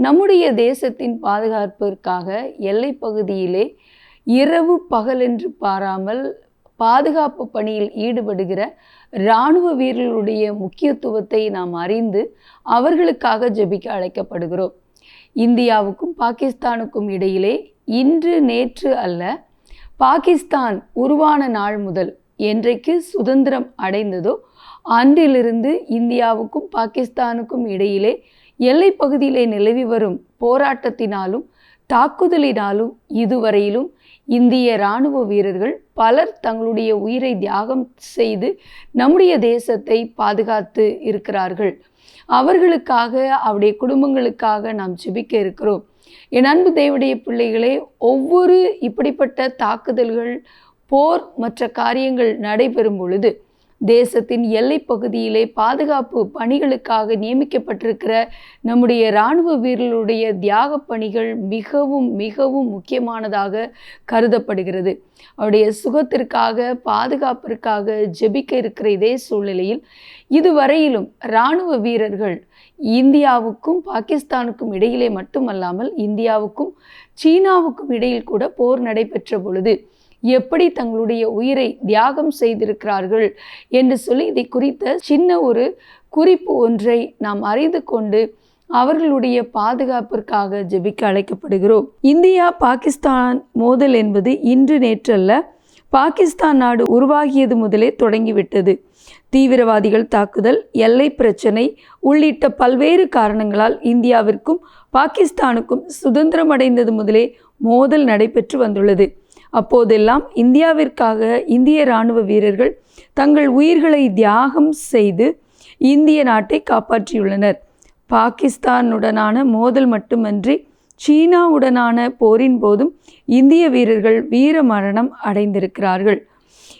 நம்முடைய தேசத்தின் பாதுகாப்பிற்காக எல்லை பகுதியிலே இரவு பகல் என்று பாராமல் பாதுகாப்பு பணியில் ஈடுபடுகிற இராணுவ வீரர்களுடைய முக்கியத்துவத்தை நாம் அறிந்து அவர்களுக்காக ஜெபிக்க அழைக்கப்படுகிறோம். இந்தியாவுக்கும் பாகிஸ்தானுக்கும் இடையிலே இன்று நேற்று அல்ல பாகிஸ்தான் உருவான நாள் முதல் என்றைக்கு சுதந்திரம் அடைந்ததோ அன்றிலிருந்து இந்தியாவுக்கும் பாகிஸ்தானுக்கும் இடையிலே எல்லை பகுதியிலே நிலவி வரும் போராட்டத்தினாலும் தாக்குதலினாலும் இதுவரையிலும் இந்திய இராணுவ வீரர்கள் பலர் தங்களுடைய உயிரை தியாகம் செய்து நம்முடைய தேசத்தை பாதுகாத்து இருக்கிறார்கள். அவர்களுக்காக அவருடைய குடும்பங்களுக்காக நாம் ஜெபிக்க இருக்கிறோம். என் அன்பு தேவடைய பிள்ளைகளே ஒவ்வொரு இப்படிப்பட்ட தாக்குதல்கள் போர் மற்ற காரியங்கள் நடைபெறும் பொழுது தேசத்தின் எல்லை பகுதியிலே பாதுகாப்பு பணிகளுக்காக நியமிக்கப்பட்டிருக்கிற நம்முடைய இராணுவ வீரர்களுடைய தியாக பணிகள் மிகவும் மிகவும் முக்கியமானதாக கருதப்படுகிறது. அவருடைய சுகத்திற்காக பாதுகாப்பிற்காக ஜெபிக்க இருக்கிற இதே சூழ்நிலையில் இதுவரையிலும் இராணுவ வீரர்கள் இந்தியாவுக்கும் பாகிஸ்தானுக்கும் இடையிலே மட்டுமல்லாமல் இந்தியாவுக்கும் சீனாவுக்கும் இடையில் கூட போர் நடைபெற்ற பொழுது எப்படி தங்களுடைய உயிரை தியாகம் செய்திருக்கிறார்கள் என்று சொல்லி இதை குறித்த சின்ன ஒரு குறிப்பு ஒன்றை நாம் அறிந்து கொண்டு அவர்களுடைய பாதுகாப்பிற்காக ஜெபிக்க அழைக்கப்படுகிறோம். இந்தியா பாகிஸ்தான் மோதல் என்பது இன்று நேற்றல்ல. பாகிஸ்தான் நாடு உருவாகியது முதலே தொடங்கிவிட்டது. தீவிரவாதிகள் தாக்குதல் எல்லை பிரச்சனை உள்ளிட்ட பல்வேறு காரணங்களால் இந்தியாவிற்கும் பாகிஸ்தானுக்கும் சுதந்திரம் அடைந்தது முதலே மோதல் நடைபெற்று வந்துள்ளது. அப்போதெல்லாம் இந்தியாவிற்காக இந்திய இராணுவ வீரர்கள் தங்கள் உயிர்களை தியாகம் செய்து இந்திய நாட்டை காப்பாற்றியுள்ளனர். பாகிஸ்தானுடனான மோதல் மட்டுமன்றி சீனாவுடனான போரின் போதும் இந்திய வீரர்கள் வீர மரணம் அடைந்திருக்கிறார்கள்.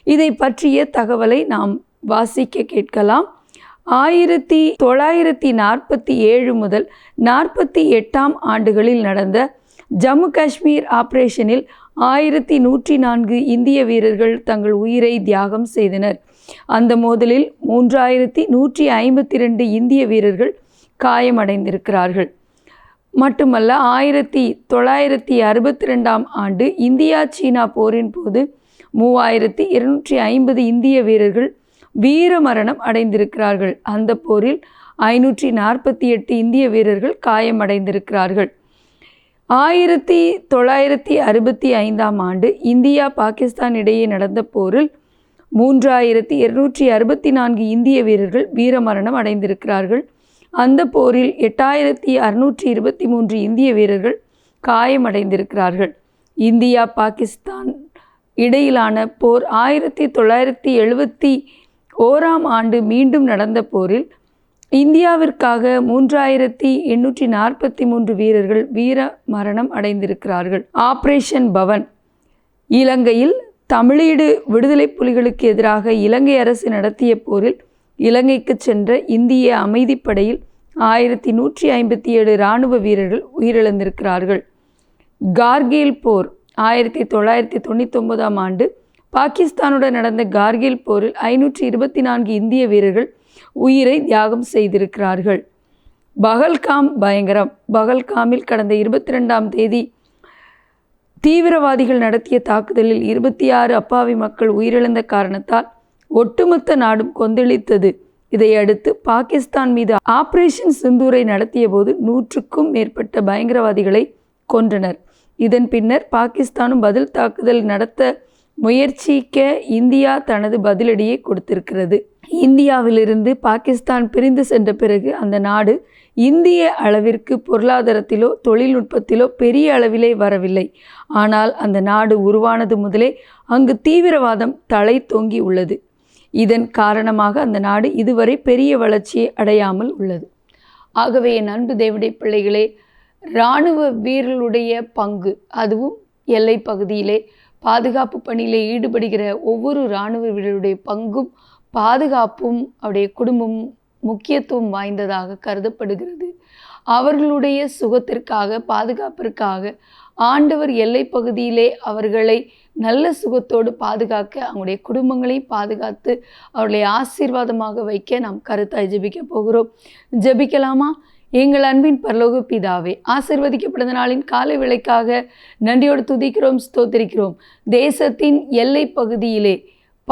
இதை பற்றிய தகவலை நாம் வாசிக்க கேட்கலாம். ஆயிரத்தி தொள்ளாயிரத்தி நாற்பத்தி ஏழு முதல் நாற்பத்தி எட்டாம் ஆண்டுகளில் நடந்த ஜம்மு காஷ்மீர் ஆபரேஷனில் ஆயிரத்தி நூற்றி நான்கு இந்திய வீரர்கள் தங்கள் உயிரை தியாகம் செய்தனர். அந்த மோதலில் மூன்றாயிரத்தி நூற்றி ஐம்பத்தி ரெண்டு இந்திய வீரர்கள் காயமடைந்திருக்கிறார்கள். மட்டுமல்ல ஆயிரத்தி தொள்ளாயிரத்தி அறுபத்தி ரெண்டாம் ஆண்டு இந்தியா சீனா போரின் போது மூவாயிரத்தி இருநூற்றி ஐம்பது இந்திய வீரர்கள் வீர மரணம் அடைந்திருக்கிறார்கள். அந்த போரில் ஐநூற்றி நாற்பத்தி எட்டு இந்திய வீரர்கள் காயமடைந்திருக்கிறார்கள். ஆயிரத்தி தொள்ளாயிரத்தி அறுபத்தி ஐந்தாம் ஆண்டு இந்தியா பாகிஸ்தான் இடையே நடந்த போரில் மூன்றாயிரத்தி இருநூற்றி அறுபத்தி நான்கு இந்திய வீரர்கள் வீரமரணம் அடைந்திருக்கிறார்கள். அந்த போரில் எட்டாயிரத்தி அறுநூற்றி இருபத்தி மூன்று இந்திய வீரர்கள் காயமடைந்திருக்கிறார்கள். இந்தியா பாகிஸ்தான் இடையிலான போர் ஆயிரத்தி தொள்ளாயிரத்தி எழுபத்தி ஓராம் ஆண்டு மீண்டும் நடந்த போரில் இந்தியாவிற்காக மூன்றாயிரத்தி எண்ணூற்றி நாற்பத்தி மூன்று வீரர்கள் வீர மரணம் அடைந்திருக்கிறார்கள். ஆபரேஷன் பவன். இலங்கையில் தமிழீடு விடுதலை புலிகளுக்கு எதிராக இலங்கை அரசு நடத்திய போரில் இலங்கைக்கு சென்ற இந்திய அமைதிப்படையில் ஆயிரத்தி நூற்றி ஐம்பத்தி ஏழு இராணுவ வீரர்கள் உயிரிழந்திருக்கிறார்கள். கார்கில் போர் ஆயிரத்தி தொள்ளாயிரத்தி தொண்ணூத்தொன்பதாம் ஆண்டு பாகிஸ்தானுடன் நடந்த கார்கில் போரில் ஐநூற்றி இருபத்தி நான்கு இந்திய வீரர்கள் உயிரை தியாகம் செய்திருக்கிறார்கள். பகல்காம் பயங்கரம். பகல்காமில் கடந்த இருபத்தி ரெண்டாம் தேதி தீவிரவாதிகள் நடத்திய தாக்குதலில் இருபத்தி ஆறு அப்பாவி மக்கள் உயிரிழந்த காரணத்தால் ஒட்டுமொத்த நாடும் கொந்தளித்தது. இதையடுத்து பாகிஸ்தான் மீது ஆபரேஷன் சிந்தூரை நடத்திய போது நூற்றுக்கும் மேற்பட்ட பயங்கரவாதிகளை கொன்றனர். இதன் பின்னர் பாகிஸ்தானும் பதில் தாக்குதல் நடத்த முயற்சிக்க இந்தியா தனது பதிலடியை கொடுத்திருக்கிறது. இந்தியாவிலிருந்து பாகிஸ்தான் பிரிந்து சென்ற பிறகு அந்த நாடு இந்திய அளவிற்கு பொருளாதாரத்திலோ தொழில்நுட்பத்திலோ பெரிய அளவிலே வரவில்லை. ஆனால் அந்த நாடு உருவானது முதலே அங்கு தீவிரவாதம் தலை தொங்கி உள்ளது. இதன் காரணமாக அந்த நாடு இதுவரை பெரிய வளர்ச்சியை அடையாமல் உள்ளது. ஆகவே என் அன்பு தேவடைய பிள்ளைகளே இராணுவ வீரர்களுடைய பங்கு அதுவும் எல்லை பகுதியிலே பாதுகாப்பு பணியிலே ஈடுபடுகிற ஒவ்வொரு இராணுவ வீரருடைய பங்கும் பாதுகாப்பும் அவருடைய குடும்பம் முக்கியத்துவம் வாய்ந்ததாக கருதப்படுகிறது. அவர்களுடைய சுகத்திற்காக பாதுகாப்பிற்காக ஆண்டவர் எல்லை பகுதியிலே அவர்களை நல்ல சுகத்தோடு பாதுகாக்க அவங்களுடைய குடும்பங்களையும் பாதுகாத்து அவர்களை ஆசீர்வாதமாக வைக்க நாம் கருத்தாய் ஜெபிக்க போகிறோம். ஜெபிக்கலாமா? எங்கள் அன்பின் பரலோக பிதாவே ஆசிர்வதிக்கப்பட்ட நாளின் காலை விலைக்காக நன்றியோடு துதிக்கிறோம் ஸ்தோத்திரிக்கிறோம். தேசத்தின் எல்லை பகுதியிலே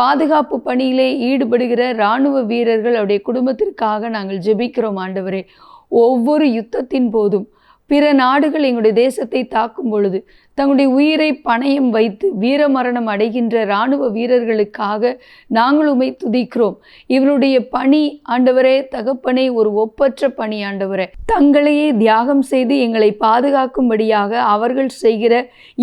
பாதுகாப்பு பணியிலே ஈடுபடுகிற இராணுவ வீரர்கள் அவருடைய குடும்பத்திற்காக நாங்கள் ஜெபிக்கிறோம் ஆண்டவரே. ஒவ்வொரு யுத்தத்தின் போதும் பிற நாடுகள் எங்களுடைய தேசத்தை தாக்கும் பொழுது தங்களுடைய உயிரை பணயம் வைத்து வீரமரணம் அடைகின்ற இராணுவ வீரர்களுக்காக நாங்கள் உமை துதிக்கிறோம். இவருடைய பணி ஆண்டவரே தகப்பனே ஒரு ஒப்பற்ற பணி ஆண்டவரே. தங்களையே தியாகம் செய்து எங்களை பாதுகாக்கும்படியாக அவர்கள் செய்கிற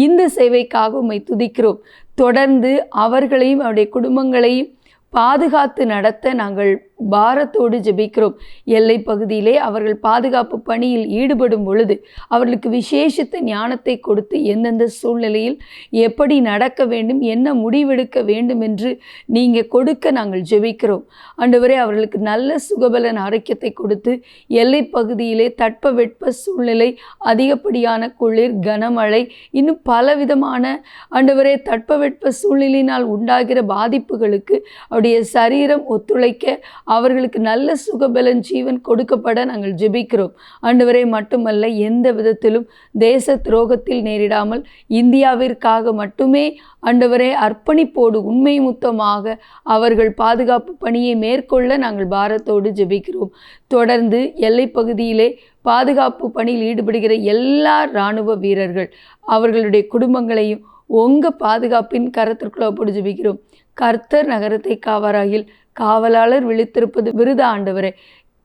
இந்த சேவைக்காக உமை துதிக்கிறோம். தொடர்ந்து அவர்களையும் அவருடைய குடும்பங்களையும் பாதுகாத்து நடத்த நாங்கள் பாரத்தோடு ஜெபிக்கிறோம். எல்லை பகுதியிலே அவர்கள் பாதுகாப்பு பணியில் ஈடுபடும் பொழுது அவர்களுக்கு விசேஷித்த ஞானத்தை கொடுத்து எந்தெந்த சூழ்நிலையில் எப்படி நடக்க வேண்டும் என்ன முடிவெடுக்க வேண்டும் என்று நீங்கள் கொடுக்க நாங்கள் ஜெபிக்கிறோம். அன்றுவரே அவர்களுக்கு நல்ல சுகபலன் ஆரோக்கியத்தை கொடுத்து எல்லை பகுதியிலே தட்பவெட்ப சூழ்நிலை அதிகப்படியான குளிர் கனமழை இன்னும் பலவிதமான அன்றுவரே தட்ப வெட்ப சூழ்நிலையினால் உண்டாகிற பாதிப்புகளுக்கு அவருடைய சரீரம் ஒத்துழைக்க அவர்களுக்கு நல்ல சுகபலன் ஜீவன் கொடுக்கப்பட நாங்கள் ஜெபிக்கிறோம். ஆண்டவரே மட்டுமல்ல எந்த விதத்திலும் தேச துரோகத்தில் நேரிடாமல் இந்தியாவிற்காக மட்டுமே ஆண்டவரே அர்ப்பணிப்போடு உண்மை முத்தமாக அவர்கள் பாதுகாப்பு பணியை மேற்கொள்ள நாங்கள் பாரத்தோடு ஜெபிக்கிறோம். தொடர்ந்து எல்லை பகுதியிலே பாதுகாப்பு பணியில் ஈடுபடுகிற எல்லா இராணுவ வீரர்கள் அவர்களுடைய குடும்பங்களையும் உங்கள் பாதுகாப்பின் கரத்திற்குள்ளே போட்டு வைக்கிறோம் கர்த்தர் நகரத்தை காவராகில் காவலாளர் விழித்திருப்பது விருத ஆண்டவரே.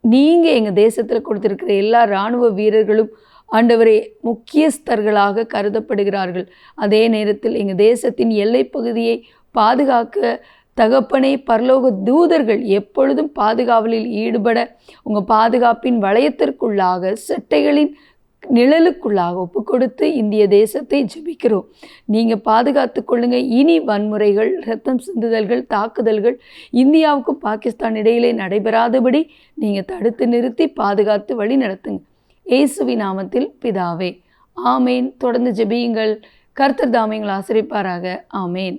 நீங்கள் எங்கள் தேசத்தில் கொடுத்துருக்கிற எல்லா இராணுவ வீரர்களும் ஆண்டவரே முக்கியஸ்தர்களாக கருதப்படுகிறார்கள். அதே நேரத்தில் எங்கள் தேசத்தின் எல்லைப்பகுதியை பாதுகாக்க தகப்பனை பரலோக தூதர்கள் எப்பொழுதும் பாதுகாவலில் ஈடுபட உங்கள் பாதுகாப்பின் வளையத்திற்குள்ளாக செட்டைகளின் நிழலுக்குள்ளாக ஒப்பு கொடுத்து இந்திய தேசத்தை ஜெபிக்கிறோம். நீங்கள் பாதுகாத்து கொள்ளுங்க. இனி வன்முறைகள் ரத்தம் சிந்துதல்கள் தாக்குதல்கள் இந்தியாவுக்கும் பாகிஸ்தான் இடையிலே நடைபெறாதபடி நீங்கள் தடுத்து நிறுத்தி பாதுகாத்து வழி நடத்துங்க. இயேசுவி நாமத்தில் பிதாவே ஆமேன். தொடர்ந்து ஜெபியுங்கள். கர்த்தர் தாமியங்கள் ஆசிரிப்பாராக. ஆமேன்.